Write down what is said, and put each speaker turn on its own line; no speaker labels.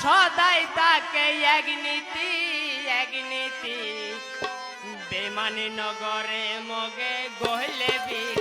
সদাই তাকে এক নীতি বেমানি নগরে মগে গহলে বি